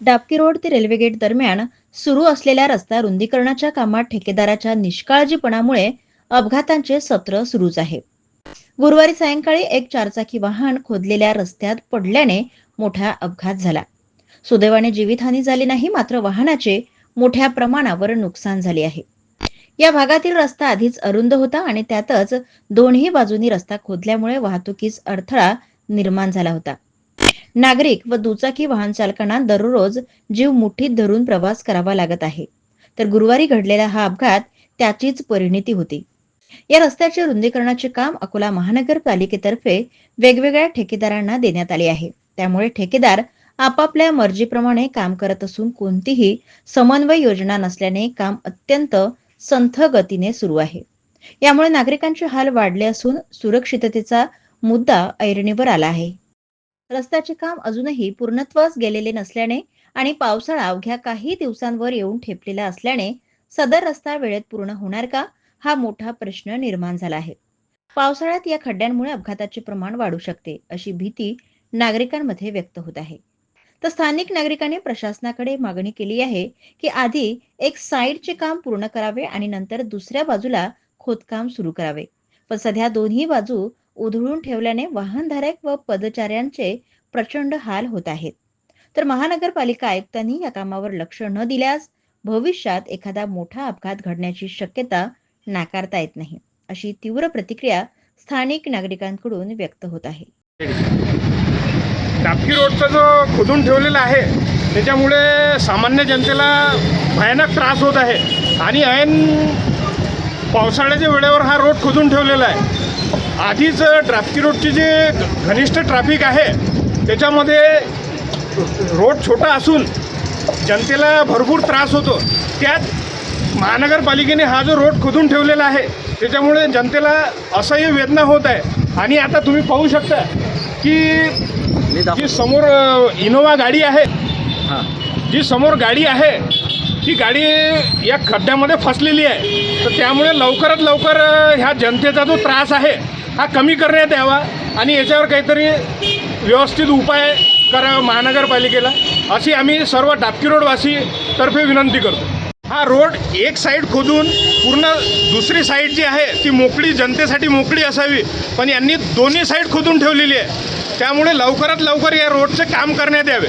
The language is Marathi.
डाबकी रोड ते रेल्वे गेट दरम्यान सुरू असलेल्या रस्ता रुंदीकरणाच्या कामात ठेकेदाराच्या निष्काळजीपणामुळे अपघातांचे सत्र सुरूच आहे. गुरुवारी सायंकाळी एक चारचाकी वाहन खोदलेल्या रस्त्यात पडल्याने मोठा अपघात झाला. सुदैवाने जीवितहानी झाली नाही मात्र वाहनाचे मोठ्या प्रमाणावर नुकसान झाले आहे. या भागातील रस्ता आधीच अरुंद होता आणि त्यातच दोन्ही बाजूनी रस्ता खोदल्यामुळे वाहतुकीस अडथळा निर्माण झाला होता. नागरिक व दुचाकी वाहन चालकांना दररोज जीव मुठीत धरून प्रवास करावा लागत आहे. तर गुरुवारी घडलेला हा अपघात त्याचीच परिणिती होती. या रस्त्याचे रुंदीकरणाचे काम अकोला महानगरपालिकेतर्फे वेगवेगळ्या ठेकेदारांना देण्यात आले आहे. त्यामुळे ठेकेदार आपापल्या मर्जीप्रमाणे काम करत असून कोणतीही समन्वय योजना नसल्याने काम अत्यंत संथ गतीने सुरू आहे. यामुळे नागरिकांचे हाल वाढले असून सुरक्षिततेचा मुद्दा ऐरणीवर आला आहे. रस्त्याचे काम अजूनही पूर्णत्वास गेलेले नसल्याने आणि पावसाळा अवघ्या काही दिवसांवर येऊन ठेपलेला असल्याने सदर रस्ता वेळेत पूर्ण होणार का हा मोठा प्रश्न निर्माण झाला आहे. पावसाळ्यात या खड्ड्यांमुळे अपघाताचे प्रमाण वाढू शकते अशी भीती नागरिकांमध्ये व्यक्त होत आहे. तर स्थानिक नागरिकांनी प्रशासनाकडे मागणी केली आहे की आधी एक साईडचे काम पूर्ण करावे आणि नंतर दुसऱ्या बाजूला खोदकाम सुरू करावे. पण सध्या दोन्ही बाजू उधळून ठेवल्याने वाहनधारक व पदचाऱ्यांचे प्रचंड हाल होत आहेत. तर महानगरपालिका आयुक्तांनी या कामावर लक्ष न दिल्यास भविष्यात एखादा मोठा अपघात घडण्याची शक्यता नाकारता येत नाही अशी तीव्र प्रतिक्रिया स्थानिक नागरिकांकडून व्यक्त होत आहे. टापकी रोडचा जो खोदून ठेवलेला आहे त्याच्यामुळे सामान्य जनतेला भयानक त्रास होत आहे. आणि ऐन पावसाळ्याच्या वेळेवर हा रोड खोदून ठेवलेला आहे. आधीच ट्राफकी रोडची जे घनिष्ठ ट्रॅफिक आहे त्याच्यामध्ये रोड छोटा असून जनतेला भरपूर त्रास होतो. त्यात महानगरपालिकेने हा जो रोड खोदून ठेवलेला आहे त्याच्यामुळे जनतेला असह्य वेदना होत आहे. आणि आता तुम्ही पाहू शकता की जी समोर इनोवा गाडी आहे हां. जी समोर गाडी आहे ही गाडी या खड्ड्यामध्ये फसलेली आहे. तर त्यामुळे लवकरात लवकर ह्या जनतेचा जो त्रास आहे हा कमी करण्यात यावा आणि याच्यावर काहीतरी व्यवस्थित उपाय करा महानगरपालिकेला. अशी आम्ही सर्व डाबकी रोडवासी तर्फे विनंती करतो. हा रोड एक साईड खोदून पूर्ण दुसरी साईड जी आहे ती मोकळी जनतेसाठी मोकळी असावी. पण यांनी दोन्ही साईड खोदून ठेवलेली आहे. त्यामुळे लवकरात लवकर या रोडचे काम करण्यात यावे.